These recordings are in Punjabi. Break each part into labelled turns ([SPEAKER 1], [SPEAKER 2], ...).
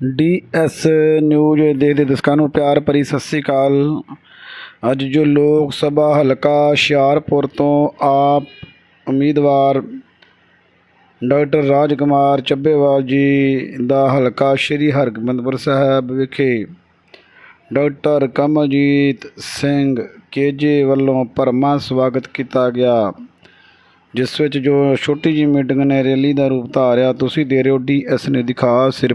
[SPEAKER 1] ਡੀ ਡੀਐਸ ਨਿਊਜ਼ ਦੇਖਦੇ ਦੇ ਦਰਸ਼ਕਾਂ ਨੂੰ ਪਿਆਰ ਭਰੀ ਸਤਿ ਸ੍ਰੀ ਅਕਾਲ। ਅੱਜ ਜੋ ਲੋਕ ਸਭਾ ਹਲਕਾ ਹੁਸ਼ਿਆਰਪੁਰ ਤੋਂ ਆਪ ਉਮੀਦਵਾਰ ਡਾਕਟਰ ਰਾਜਕੁਮਾਰ ਚੱਬੇਵਾਲ ਜੀ ਦਾ ਹਲਕਾ ਸ਼੍ਰੀ ਹਰਗੋਬਿੰਦਪੁਰ ਸਾਹਿਬ ਵਿਖੇ ਡਾਕਟਰ ਕਮਲਜੀਤ ਸਿੰਘ ਕੇਜੇ ਵੱਲੋਂ ਭਰਮਾ ਸਵਾਗਤ ਕੀਤਾ ਗਿਆ, ਜਿਸ ਵਿੱਚ ਜੋ ਛੋਟੀ ਜਿਹੀ ਮੀਟਿੰਗ ਨੇ ਰੈਲੀ ਦਾ ਰੂਪ ਧਾਰਿਆ, ਤੁਸੀਂ ਦੇ ਰਹੇ ਹੋ ਡੀਐਸ ਨੇ ਦਿਖਾ ਸਿਰ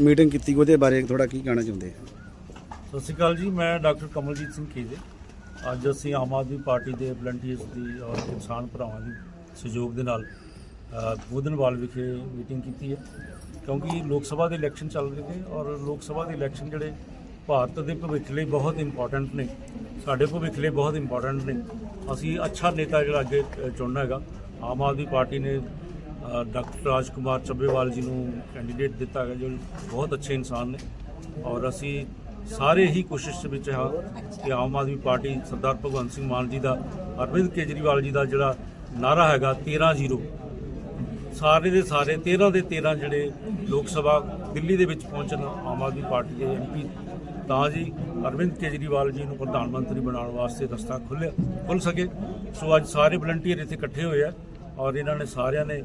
[SPEAKER 1] ਮੀਟਿੰਗ ਕੀਤੀ ਉਹਦੇ ਬਾਰੇ ਥੋੜਾ ਕੀ ਕਹਿਣਾ ਚਾਹੁੰਦੇ ਆ?
[SPEAKER 2] ਸਤਿ ਸ਼੍ਰੀ ਅਕਾਲ ਜੀ ਮੈਂ ਡਾਕਟਰ ਕਮਲਜੀਤ ਸਿੰਘ ਖੀਜੇ। ਅੱਜ ਅਸੀਂ ਆਮ ਆਦਮੀ ਪਾਰਟੀ ਦੇ ਵਲੰਟੀਅਰਸ ਦੀ ਔਰ ਕਿਸਾਨ ਭਰਾਵਾਂ ਦੀ ਸਹਿਯੋਗ ਦੇ ਨਾਲ ਬੋਧਨਵਾਲ ਵਿਖੇ ਮੀਟਿੰਗ ਕੀਤੀ ਹੈ। ਕਿਉਂਕਿ ਲੋਕ ਸਭਾ ਦੇ ਇਲੈਕਸ਼ਨ ਚੱਲ ਰਹੇ ਨੇ ਔਰ ਲੋਕ ਸਭਾ ਦੇ ਇਲੈਕਸ਼ਨ ਜਿਹੜੇ ਭਾਰਤ ਦੇ ਭਵਿੱਖ ਲਈ ਬਹੁਤ ਇੰਪੋਰਟੈਂਟ ਨੇ। ਸਾਡੇ ਭਵਿੱਖ ਲਈ ਬਹੁਤ ਇੰਪੋਰਟੈਂਟ ਨੇ। ਅਸੀਂ ਅੱਛਾ ਨੇਤਾ ਜਿਹੜਾ ਅੱਗੇ ਚੁਣਨਾ ਹੈਗਾ। ਆਮ ਆਦਮੀ ਪਾਰਟੀ ਨੇ ਡਾਕਟਰ ਰਾਜ ਕੁਮਾਰ ਚੱਬੇਵਾਲ ਜੀ ਨੂੰ ਕੈਂਡੀਡੇਟ ਦਿੱਤਾ ਗਿਆ, ਜੋ ਬਹੁਤ ਅੱਛੇ ਇਨਸਾਨ ਨੇ। ਔਰ ਅਸੀਂ ਸਾਰੇ ਹੀ ਕੋਸ਼ਿਸ਼ ਵਿੱਚ ਹਾਂ ਕਿ ਆਮ ਆਦਮੀ ਪਾਰਟੀ ਸਰਦਾਰ ਭਗਵੰਤ ਸਿੰਘ ਮਾਨ ਜੀ ਦਾ, ਅਰਵਿੰਦ ਕੇਜਰੀਵਾਲ ਜੀ ਦਾ ਜਿਹੜਾ ਨਾਰਾ ਹੈਗਾ 13-0 ਸਾਰੇ ਦੇ ਸਾਰੇ 13 ਦੇ 13 ਜਿਹੜੇ ਲੋਕ ਸਭਾ ਦਿੱਲੀ ਦੇ ਵਿੱਚ ਪਹੁੰਚਣ ਆਮ ਆਦਮੀ ਪਾਰਟੀ ਦੇ ਐਮਪੀ ਤਾਂ ਜੀ ਅਰਵਿੰਦ ਕੇਜਰੀਵਾਲ ਜੀ ਨੂੰ ਪ੍ਰਧਾਨ ਮੰਤਰੀ ਬਣਾਉਣ ਵਾਸਤੇ ਰਸਤਾ ਖੁੱਲਿਆ ਖੁੱਲ ਸਕੇ। ਸੋ ਅੱਜ ਸਾਰੇ ਵਲੰਟੀਅਰ ਇੱਥੇ ਇਕੱਠੇ ਹੋਏ ਆ ਔਰ ਇਹਨਾਂ ਨੇ ਸਾਰਿਆਂ ਨੇ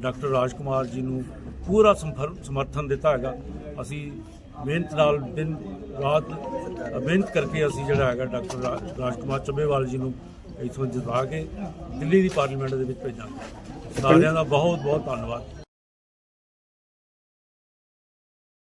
[SPEAKER 2] ਡਾਕਟਰ ਰਾਜਕੁਮਾਰ ਜੀ ਨੂੰ ਪੂਰਾ ਸਮਫਰ- ਸਮਰਥਨ ਦਿੱਤਾ ਹੈਗਾ। ਅਸੀਂ ਮਿਹਨਤ ਨਾਲ ਦਿਨ ਰਾਤ ਮਿਹਨਤ ਕਰਕੇ ਅਸੀਂ ਜਿਹੜਾ ਹੈਗਾ ਡਾਕਟਰ ਰਾ- ਰਾਜਕੁਮਾਰ ਚੱਬੇਵਾਲ ਜੀ ਨੂੰ ਇੱਥੋਂ ਜਿਤਾ ਕੇ ਦਿੱਲੀ ਦੀ ਪਾਰਲੀਮੈਂਟ ਦੇ ਵਿੱਚ ਭੇਜਾਂਗੇ। ਸਾਰਿਆਂ ਦਾ ਬਹੁਤ ਬਹੁਤ ਧੰਨਵਾਦ।